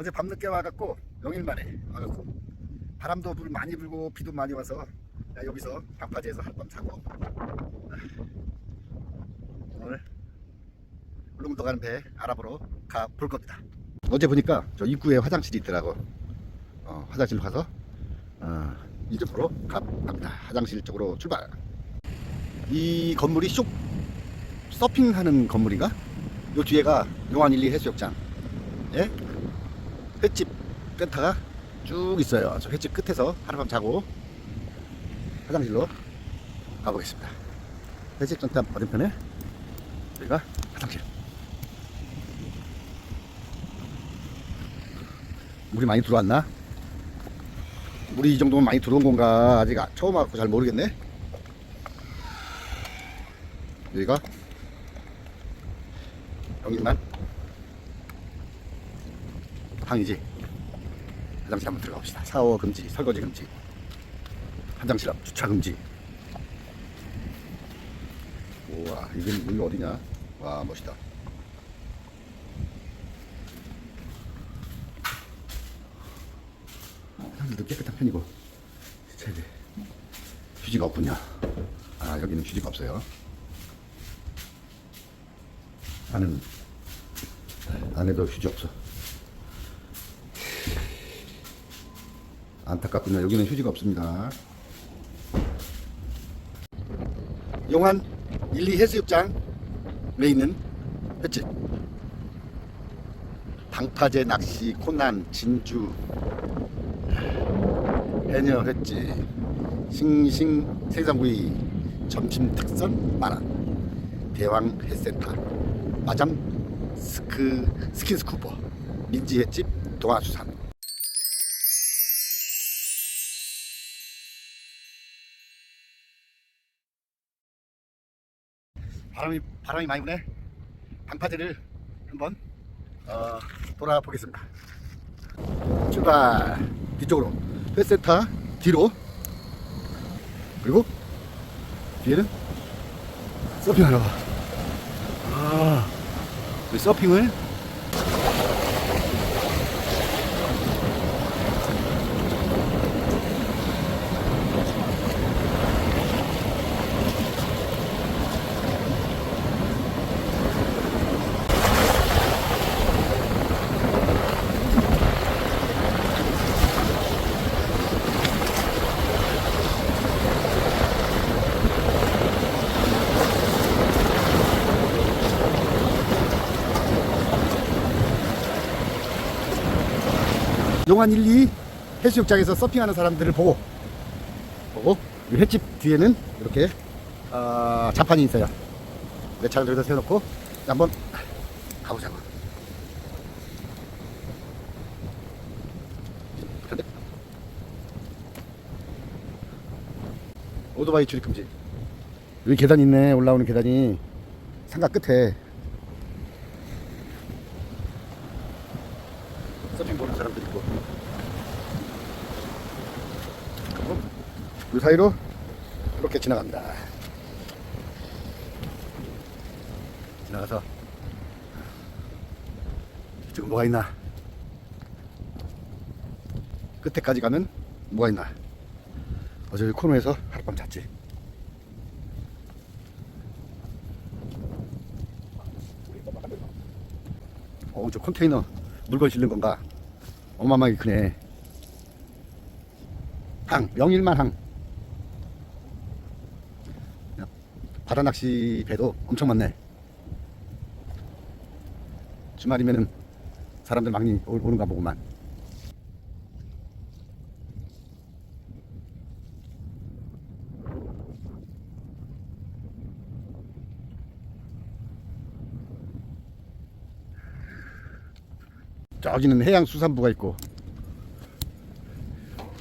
어제 밤늦게 와갖고 영일 만에 와갖고 바람도 불 많이 불고 비도 많이 와서 야, 여기서 방파제에서 하룻밤 자고 아, 오늘 울릉도 가는 배 알아보러 가 볼 겁니다. 어제 보니까 저 입구에 화장실이 있더라고. 어, 화장실 가서 어, 이쪽으로 가, 갑니다. 화장실 쪽으로 출발. 이 건물이 쇼 서핑하는 건물인가? 요 뒤에가 용환일리 해수욕장. 예? 횟집 센터가 쭉 있어요. 저 횟집 끝에서 하룻밤 자고 화장실로 가보겠습니다. 횟집 센터 맞은편에 여기가 화장실. 물이 많이 들어왔나? 물이 이 정도면 많이 들어온 건가? 아직 아- 처음 와갖고 잘 모르겠네. 여기가 여기만 방이지. 화장실 한번 들어가 봅시다. 샤워 금지, 설거지 금지, 화장실 앞 주차 금지. 우와, 이게 여기 어디냐? 와, 멋있다. 화장실도 깨끗한 편이고 세차돼. 휴지가 없군요. 아, 여기는 휴지가 없어요. 안은 안에도 휴지 없어. 안타깝군요. 여기는 휴지가 없습니다. 1, 2 해수욕장에 있는 횟집. 방파제 낚시 코난 진주. 해녀 횟집. 싱싱 생선구이. 점심 특선 만원 대왕 횟센터. 마잠 스크 스킨스쿠버. 민지 횟집 동아수산 바람이 바람이 많이 부네. 방파제를 한번 어, 돌아보겠습니다. 출발. 뒤쪽으로. 횟센터 뒤로. 그리고 뒤에는 서핑하러. 가. 아, 이 서핑을 1, 2 해수욕장에서 서핑하는 사람들을 보고 보고 이 횟집 뒤에는 이렇게 어, 자판이 있어요. 내 차를 여기다 세워놓고 한번 가보자고. 오토바이 출입 금지. 여기 계단 있네. 올라오는 계단이 상가 끝에 서핑 보는 사람들 있고 그리고 그 사이로 이렇게 지나갑니다 지나가서 지금 뭐가 있나 끝에까지 가면 뭐가 있나 어제 코너에서 하룻밤 잤지 어, 저 컨테이너 물건 실는 건가? 어마어마하게 크네. 항, 명일만 항. 야, 바다 낚시 배도 엄청 많네. 주말이면은 사람들 많이 오- 오는가 보구만. 저기는 해양수산부가 있고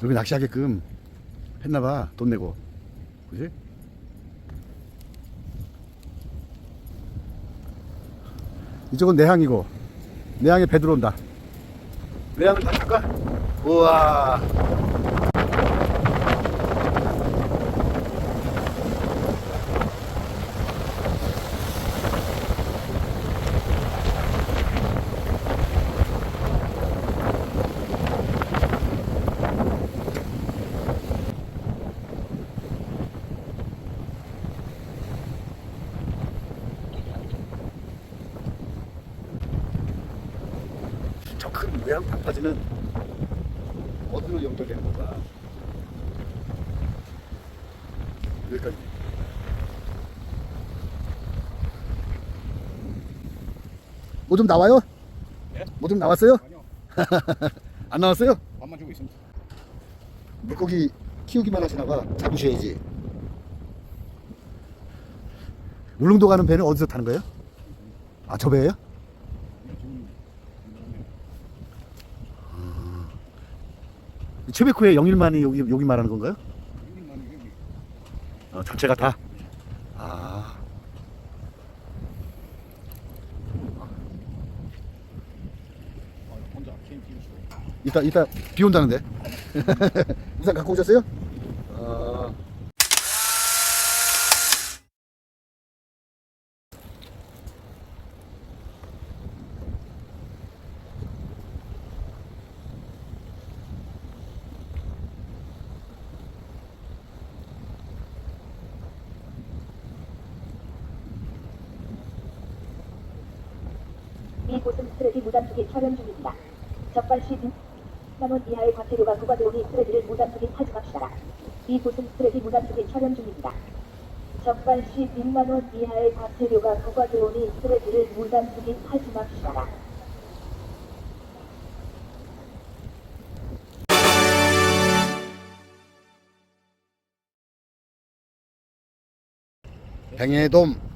여기 낚시하게끔 했나봐 돈 내고 그지? 이쪽은 내항이고 내항에 배 들어온다 내항을 다 탈까? 우와 외양 방파제는 어디로 연결되는 건가? 여기까지. 뭐 좀 나와요? 예? 뭐 좀 나왔어요? 아니요. 안 나왔어요? 밥만 주고 있습니다. 물고기 키우기만 하시나 봐. 잡으셔야지. 울릉도 가는 배는 어디서 타는 거예요? 아, 저 배예요? 지금 최백호의 영일만이 여기 여기 말하는 건가요? 어, 전체가 다. 아. 어, 혼자 개인 키우시고 이따 이따 비 온다는데. 우산 갖고 오셨어요? 이곳은 쓰레기 무단투기 촬영 중입니다. 적발 시 10만원 이하의 과태료가 부과되오니 쓰레기를 무단투기 맙시다. 이곳은 쓰레기 무단투기 촬영 중입니다. 적발 시 100만원 이하의 과태료가 부과되오니 쓰레기를 무단투기 하지 맙시다. 뱅해돔